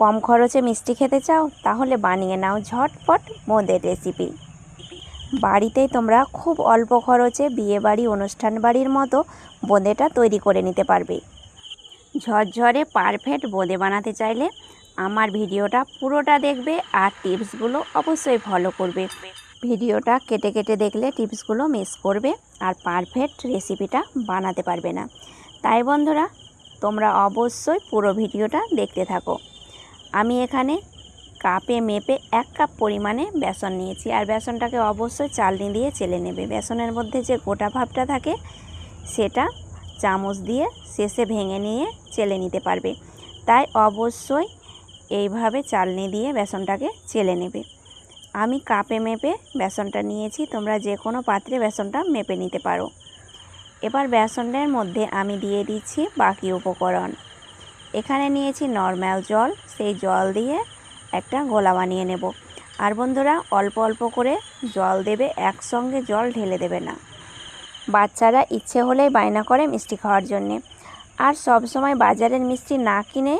কম খরচে মিষ্টি খেতে চাও, তাহলে বানিয়ে নাও ঝটপট বোঁদের রেসিপি বাড়িতেই তোমরা খুব অল্প খরচে বিয়েবাড়ি অনুষ্ঠান বাড়ির মতো বোঁদেটা তৈরি করে নিতে পারবে। ঝরঝরে পারফেক্ট বোঁদে বানাতে চাইলে আমার ভিডিওটা পুরোটা দেখবে আর টিপসগুলো অবশ্যই ফলো করবে। ভিডিওটা কেটে কেটে দেখলে টিপসগুলো মিস করবে আর পারফেক্ট রেসিপিটা বানাতে পারবে না। তাই বন্ধুরা, তোমরা অবশ্যই পুরো ভিডিওটা দেখতে থাকো। আমি এখানে কাপে মেপে এক কাপ পরিমাণে বেসন নিয়েছি। আর বেসনটাকে অবশ্যই চালনি দিয়ে চেলে নেবে। বেসনের মধ্যে যে গোটা ভাবটা থাকে, সেটা চামচ দিয়ে শেষে ভেঙে নিয়ে চেলে নিতে পারবে। তাই অবশ্যই এইভাবে চালনি দিয়ে বেসনটাকে চেলে নেবে। আমি কাপে মেপে বেসনটা নিয়েছি। তোমরা যে কোনো পাত্রে বেসনটা মেপে নিতে পারো। এবার বেসনের মধ্যে আমি দিয়ে দিচ্ছি বাকি উপকরণ। এখানে নিয়েছি নর্মাল জল, সেই জল দিয়ে একটা গোলা বানিয়ে নেব। আর বন্ধুরা, অল্প অল্প করে জল দেবে, একসঙ্গে জল ঢেলে দেবে না। বাচ্চারা ইচ্ছে হলেই বায়না করে মিষ্টি খাওয়ার জন্যে। আর সব সময় বাজারের মিষ্টি না কিনে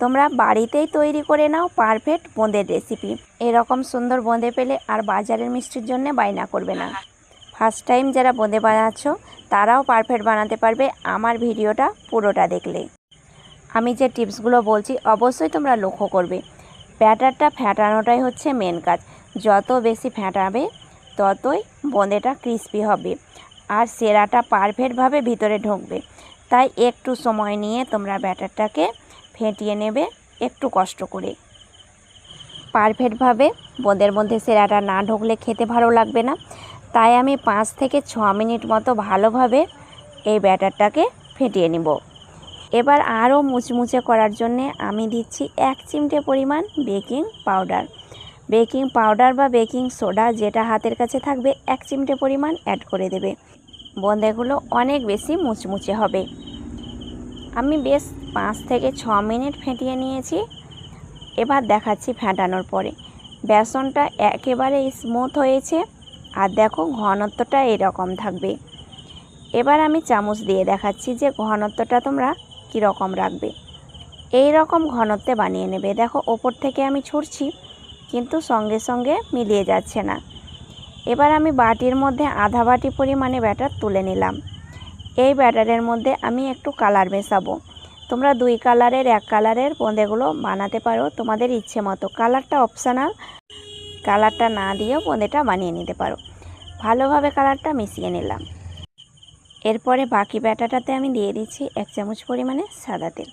তোমরা বাড়িতেই তৈরি করে নাও পারফেক্ট বোঁদের রেসিপি। এরকম সুন্দর বোঁদে পেলে আর বাজারের মিষ্টির জন্য বায়না করবে না। ফার্স্ট টাইম যারা বোঁদে বানাচ্ছ, তারাও পারফেক্ট বানাতে পারবে। আমার ভিডিওটা পুরোটা দেখলে। আমি যে টিপসগুলো বলছি, অবশ্যই তোমরা লক্ষ্য করবে। ব্যাটারটা ফ্যাটানোটাই হচ্ছে মেন কাজ। যত বেশি ফ্যাটাবে, ততই বোঁদেটা ক্রিস্পি হবে। আর সেরাটা পারফেক্টভাবে ভিতরে ঢুকবে। তাই একটু সময় নিয়ে তোমরা ব্যাটারটাকে ফেটিয়ে নেবে, একটু কষ্ট করে। পারফেক্টভাবে বোঁদের মধ্যে সেরাটা না ঢুকলে খেতে ভালো লাগবে না। তাই আমি পাঁচ থেকে ছ মিনিট মতো ভালোভাবে এই ব্যাটারটাকে ফেটিয়ে নেব। এবার আরও মুচমুচে করার জন্যে আমি দিচ্ছি এক চিমটে পরিমাণ বেকিং পাউডার। বেকিং পাউডার বা বেকিং সোডা যেটা হাতের কাছে থাকবে, এক চিমটে পরিমাণ অ্যাড করে দেবে। বোঁদেগুলো অনেক বেশি মুচমুচে হবে। আমি বেশ পাঁচ থেকে ছ মিনিট ফেটিয়ে নিয়েছি। এবার দেখাচ্ছি ফেটানোর পরে। বেসনটা একেবারে স্মুথ হয়েছে আর দেখো ঘনত্বটা এরকম থাকবে। এবার আমি চামচ দিয়ে দেখাচ্ছি যে ঘনত্বটা তোমরা কীরকম রাখবে? এই রকম ঘনত্বে বানিয়ে নেবে। দেখো, ওপর থেকে আমি ছুটছি কিন্তু সঙ্গে সঙ্গে মিলিয়ে যাচ্ছে না। এবার আমি বাটির মধ্যে আধা বাটি পরিমাণে ব্যাটার তুলে নিলাম। এই ব্যাটারের মধ্যে আমি একটু কালার মেশাবো। তোমরা দুই কালারের, এক কালারের বোঁদেগুলো বানাতে পারো তোমাদের ইচ্ছে মতো। কালারটা অপশানাল কালারটা না দিয়েও বোঁদেটা বানিয়ে নিতে পারো। ভালোভাবে কালারটা মিশিয়ে নিলাম। এরপরে বাকি ব্যাটাটাতে আমি দিয়ে দিচ্ছি এক চামচ পরিমাণে সাদা তেল।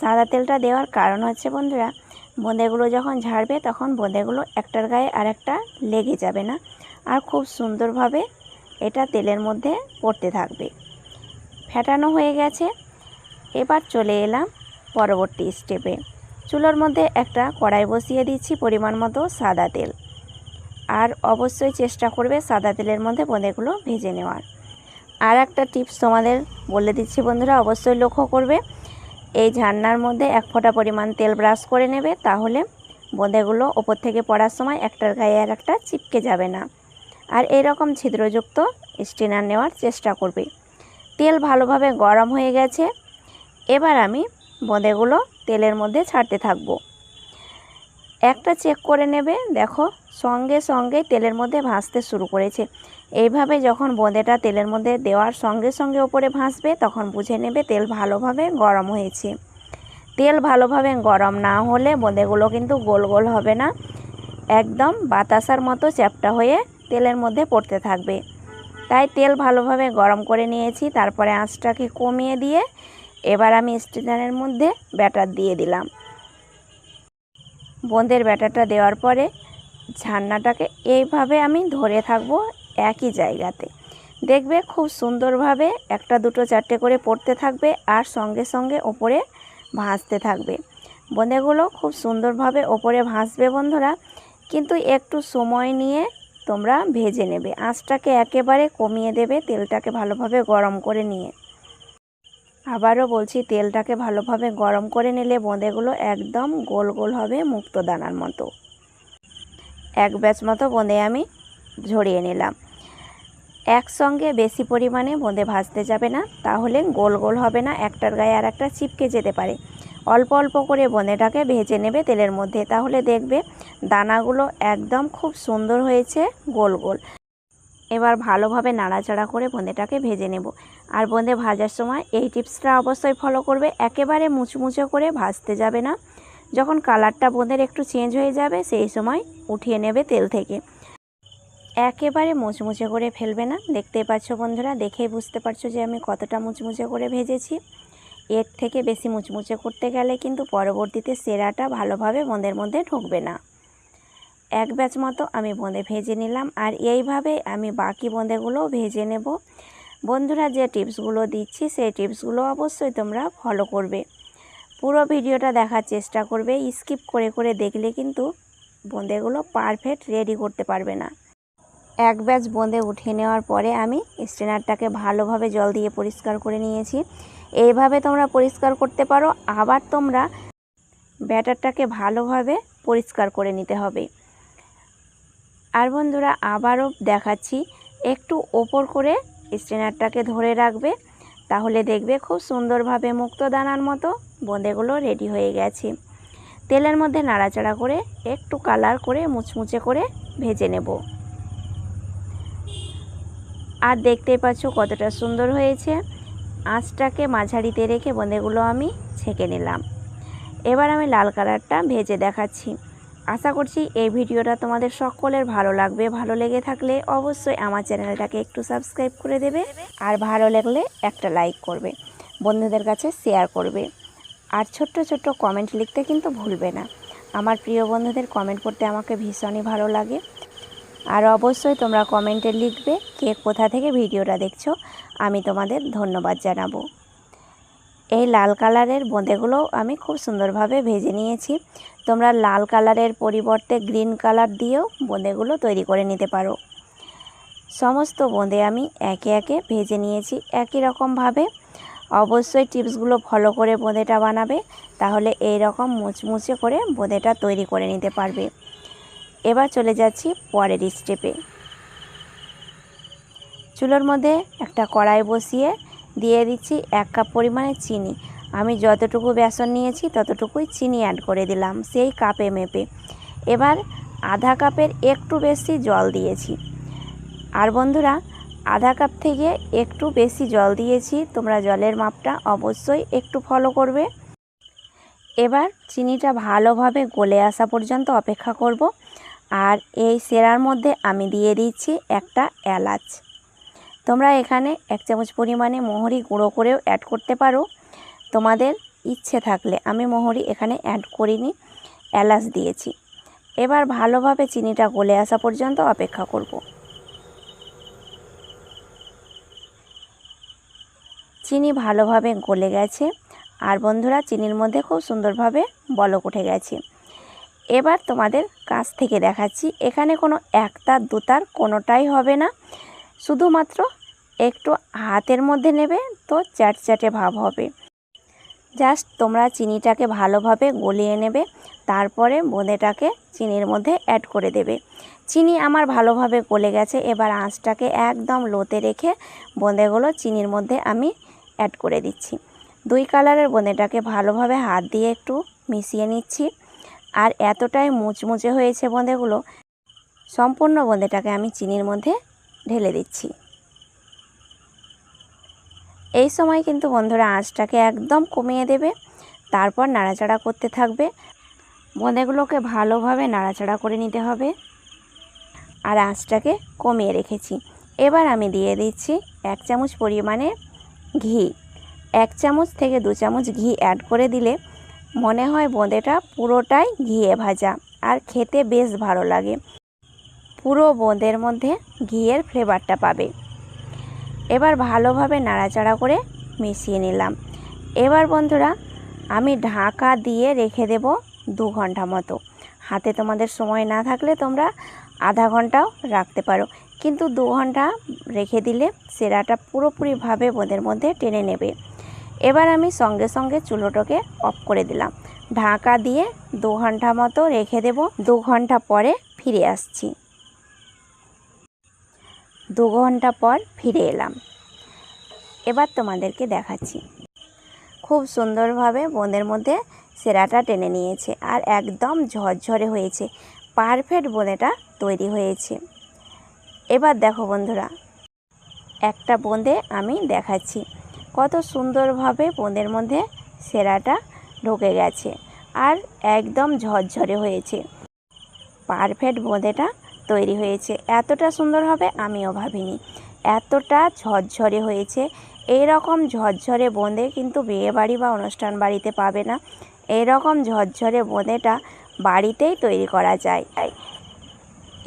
সাদা তেলটা দেওয়ার কারণ হচ্ছে বন্ধুরা বোঁদেগুলো যখন ঝাড়বে তখন বোঁদেগুলো একটার গায়ে আর একটা লেগে যাবে না আর খুব সুন্দরভাবে এটা তেলের মধ্যে পড়তে থাকবে। ফেটানো হয়ে গেছে। এবার চলে এলাম পরবর্তী স্টেপে। চুলোর মধ্যে একটা কড়াই বসিয়ে দিচ্ছি পরিমাণ মতো সাদা তেল। আর অবশ্যই চেষ্টা করবে সাদা তেলের মধ্যে বোঁদেগুলো ভেজে নেওয়ার। আর একটা টিপস তোমাদের বলে দিচ্ছি বন্ধুরা, অবশ্যই লক্ষ্য করবে। এই ঝান্নার মধ্যে এক ফোঁটা পরিমাণ তেল ব্রাশ করে নেবে, তাহলে বোঁদেগুলো ওপর থেকে পড়ার সময় একটার গায়ে আর একটা চিপকে যাবে না। আর এই রকম ছিদ্রযুক্ত স্টিনার নেওয়ার চেষ্টা করবে। তেল ভালোভাবে গরম হয়ে গেছে, এবার আমি বোঁদেগুলো তেলের মধ্যে ছাড়তে থাকব। একটা চেক করে নেবে। দেখো, সঙ্গে সঙ্গে তেলের মধ্যে ভাসতে শুরু করেছে। এইভাবে যখন বোঁদেটা তেলের মধ্যে দেওয়ার সঙ্গে সঙ্গে ওপরে ভাসবে তখন বুঝে নেবে তেল ভালোভাবে গরম হয়েছে। তেল ভালোভাবে গরম না হলে বোঁদেগুলো কিন্তু গোল গোল হবে না। একদম বাতাসার মতো চ্যাপটা হয়ে তেলের মধ্যে পড়তে থাকবে। তাই তেল ভালোভাবে গরম করে নিয়েছি, তারপরে আঁচটাকে কমিয়ে দিয়ে এবার আমি স্টেশনের মধ্যে ব্যাটার দিয়ে দিলাম। বোঁদের ব্যাটাটা দেওয়ার পরে ঝান্নাটাকে এইভাবে আমি ধরে থাকব একই জায়গাতে। দেখবে খুব সুন্দরভাবে একটা দুটো চারটে করে পড়তে থাকবে আর সঙ্গে সঙ্গে ওপরে ভাসতে থাকবে। বোঁদেগুলো খুব সুন্দরভাবে ওপরে ভাসবে বন্ধুরা, কিন্তু একটু সময় নিয়ে তোমরা ভেজে নেবে। আঁচটাকে একেবারে কমিয়ে দেবে তেলটাকে ভালোভাবে গরম করে নিয়ে। আবারও বলছি, তেলটাকে ভালোভাবে গরম করে নিলে বোঁদেগুলো একদম গোল গোল হবে মুক্ত দানার মতো। এক ব্যাচ মতো বোঁদে আমি ঝরিয়ে নিলাম। একসঙ্গে বেশি পরিমাণে বোঁদে ভাজতে যাবে না, তাহলে গোল গোল হবে না, একটার গায়ে আর একটা চিপকে যেতে পারে। অল্প অল্প করে বোঁদেটাকে ভেজে নেবে তেলের মধ্যে, তাহলে দেখবে দানাগুলো একদম খুব সুন্দর হয়েছে গোল গোল। এবার ভালোভাবে নাড়াচাড়া করে বোঁদেটাকে ভেজে নেব। আর বোঁদে ভাজার সময় এই টিপসটা অবশ্যই ফলো করবে। একেবারে মুচমুচে করে ভাজতে যাবে না। যখন কালারটা বোঁদের একটু চেঞ্জ হয়ে যাবে, সেই সময় উঠিয়ে নেবে তেল থেকে। একেবারে মুচমুচে করে ফেলবে না। দেখতেই পাচ্ছ বন্ধুরা, দেখেই বুঝতে পারছ যে আমি কতটা মুচমুচে করে ভেজেছি। এর থেকে বেশি মুচমুচে করতে গেলে কিন্তু পরবর্তীতে সেরাটা ভালোভাবে বোঁদের মধ্যে ঢুকবে না। এক ব্যাচ মতো আমি বোঁদে ভেজে নিলাম। আর এইভাবে আমি বাকি বোঁদেগুলোও ভেজে নেব। বন্ধুরা যে টিপসগুলো দিচ্ছি, সেই টিপসগুলো অবশ্যই তোমরা ফলো করবে। পুরো ভিডিওটা দেখার চেষ্টা করবে স্কিপ করে করে দেখলে কিন্তু বোঁদেগুলো পারফেক্ট রেডি করতে পারবে না। এক ব্যাচ বোঁদে উঠিয়ে নেওয়ার পরে আমি স্ট্রেনারটাকে ভালোভাবে জল দিয়ে পরিষ্কার করে নিয়েছি। এইভাবে তোমরা পরিষ্কার করতে পারো, আবার তোমরা ব্যাটারটাকে ভালোভাবে পরিষ্কার করে নিতে হবে। আর বন্ধুরা, আবারও দেখাচ্ছি, একটু ওপর করে স্ট্রেনারটাকে ধরে রাখবে, তাহলে দেখবে খুব সুন্দরভাবে মুক্ত দানার মতো বোঁদেগুলো রেডি হয়ে গেছে। তেলের মধ্যে নাড়াচাড়া করে একটু কালার করে মুচমুচে করে ভেজে নেব। আর দেখতেই পাচ্ছ কতটা সুন্দর হয়েছে। আঁচটাকে মাঝারিতে রেখে বোঁদেগুলো আমি ছেঁকে নিলাম। এবার আমি লাল কালারটা ভেজে দেখাচ্ছি। আশা করছি এই ভিডিওটা তোমাদের সকলের ভালো লাগবে। ভালো লেগে থাকলে অবশ্যই আমার চ্যানেলটাকে একটু সাবস্ক্রাইব করে দেবে আর ভালো লাগলে একটা লাইক করবে, বন্ধুদের কাছে শেয়ার করবে। আর ছোট্ট ছোট্ট কমেন্ট লিখতে কিন্তু ভুলবে না। আমার প্রিয় বন্ধুদের কমেন্ট করতে আমাকে ভীষণই ভালো লাগে। আর অবশ্যই তোমরা কমেন্টে লিখবে কে কোথা থেকে ভিডিওটা দেখছ, আমি তোমাদের ধন্যবাদ জানাব। এই লাল কালারের বোঁদেগুলো আমি খুব সুন্দরভাবে ভেজে নিয়েছি। তোমরা লাল কালারের পরিবর্তে গ্রিন কালার দিয়েও বোঁদেগুলো তৈরি করে নিতে পারো। সমস্ত বোঁদে আমি একে একে ভেজে নিয়েছি একই রকমভাবে। অবশ্যই টিপসগুলো ফলো করে বোঁদেটা বানাবে, তাহলে এই রকম মুচমুচে করে বোঁদেটা তৈরি করে নিতে পারবে। এবার চলে যাচ্ছি পরের স্টেপে চুলোর মধ্যে একটা কড়াই বসিয়ে দিয়ে দিচ্ছি এক কাপ পরিমাণে চিনি। আমি যতটুকু বেসন নিয়েছি, ততটুকুই চিনি অ্যাড করে দিলাম সেই কাপে মেপে। এবার আধা কাপের একটু বেশি জল দিয়েছি। আর বন্ধুরা, আধা কাপ থেকে একটু বেশি জল দিয়েছি, তোমরা জলের মাপটা অবশ্যই একটু ফলো করবে। এবার চিনিটা ভালোভাবে গলে আসা পর্যন্ত অপেক্ষা করব। আর এই সেরার মধ্যে আমি দিয়ে দিচ্ছি একটা এলাচ। তোমরা এখানে এক চামচ পরিমাণে মোহরি গুঁড়ো করেও অ্যাড করতে পারো। তোমাদের ইচ্ছে থাকলে আমি মোহরি এখানে অ্যাড করিনি, এলাচ দিয়েছি। এবার ভালোভাবে চিনিটা গলে আসা পর্যন্ত অপেক্ষা করব। চিনি ভালোভাবে গলে গেছে। আর বন্ধুরা, চিনির মধ্যে খুব সুন্দরভাবে বলক উঠে গেছে। এবার তোমাদের কাছ থেকে দেখাচ্ছি, এখানে কোনো একতার, দুতার কোনোটাই হবে না। শুধুমাত্র একটু হাতের মধ্যে নেবে তো চ্যাটচ্যাটে ভাব হবে। জাস্ট তোমরা চিনিটাকে ভালোভাবে গলিয়ে নেবে, তারপরে বোঁদেটাকে চিনির মধ্যে অ্যাড করে দেবে। চিনি আমার ভালোভাবে গলে গেছে, এবার আঁচটাকে একদম লোতে রেখে বোঁদেগুলো চিনির মধ্যে আমি অ্যাড করে দিচ্ছি। দুই কালারের বোঁদেটাকে ভালোভাবে হাত দিয়ে একটু মিশিয়ে নিচ্ছি। আর এতটাই মুচমুচে হয়েছে বোঁদেগুলো সম্পূর্ণ বোঁদেটাকে আমি চিনির মধ্যে ঢেলে দিচ্ছি। এই সময় কিন্তু বন্ধুরা আঁচটাকে একদম কমিয়ে দেবে, তারপর নাড়াচাড়া করতে থাকবে। বোঁদেগুলোকে ভালোভাবে নাড়াচাড়া করে নিতে হবে। আর আঁচটাকে কমিয়ে রেখেছি। এবার আমি দিয়ে দিচ্ছি এক চামচ পরিমাণে ঘি। এক চামচ থেকে দু চামচ ঘি অ্যাড করে দিলে মনে হয় বোঁদেটা পুরোটাই ঘিয়ে ভাজা, আর খেতে বেশ ভালো লাগে। পুরো বোঁদের মধ্যে ঘিয়ের ফ্লেভারটা পাবে। এবার ভালোভাবে নাড়াচাড়া করে মিশিয়ে নিলাম। এবার বন্ধুরা, আমি ঢাকা দিয়ে রেখে দেব দু ঘণ্টা মতো। হাতে তোমাদের সময় না থাকলে তোমরা আধা ঘন্টাও রাখতে পারো। কিন্তু দু ঘণ্টা রেখে দিলে সেরাটা পুরোপুরিভাবে বোঁদের মধ্যে টেনে নেবে। এবার আমি সঙ্গে সঙ্গে চুলোটাকে অফ করে দিলাম। ঢাকা দিয়ে দু ঘণ্টা মতো রেখে দেব। দু ঘণ্টা পরে ফিরে আসছি। দু ঘণ্টা পর ফিরে এলাম। এবার তোমাদেরকে দেখাচ্ছি। খুব সুন্দরভাবে বোঁদের মধ্যে সেরাটা টেনে নিয়েছে আর একদম ঝরঝরে হয়েছে। পারফেক্ট বোঁদেটা তৈরি হয়েছে। এবার দেখো বন্ধুরা, একটা বোঁদে আমি দেখাচ্ছি। কত সুন্দরভাবে বোঁদের মধ্যে সেরাটা ঢুকে গেছে আর একদম ঝরঝরে হয়েছে। পারফেক্ট বোঁদেটা তৈরি হয়েছে। এতটা সুন্দর হবে আমিও ভাবিনি। এতটা ঝরঝরে হয়েছে। এই রকম ঝরঝরে বোঁদে কিন্তু বিয়ে বাড়ি বা অনুষ্ঠান বাড়িতে পাবে না। এই রকম ঝরঝরে বোঁদেটা বাড়িতেই তৈরি করা যায়।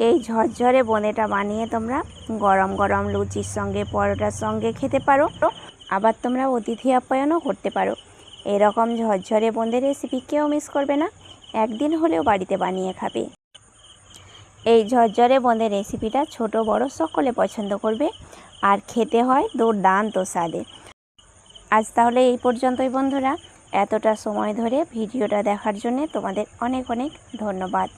এই ঝরঝরে বোঁদেটা বানিয়ে তোমরা গরম গরম লুচির সঙ্গে, পরোটার সঙ্গে খেতে পারো। আবার তোমরা অতিথি আপ্যায়নও করতে পারো। এরকম ঝরঝরে বোঁদের রেসিপি কেউ মিস করবে না। একদিন হলেও বাড়িতে বানিয়ে খাবে। এই ঝরঝরে বোঁদের রেসিপিটা ছোট, বড় সকলে পছন্দ করবে আর খেতে হয় দুর্দান্ত স্বাদে। আজ তাহলে এই পর্যন্তই বন্ধুরা। এতটা সময় ধরে ভিডিওটা দেখার জন্য তোমাদের অনেক অনেক ধন্যবাদ।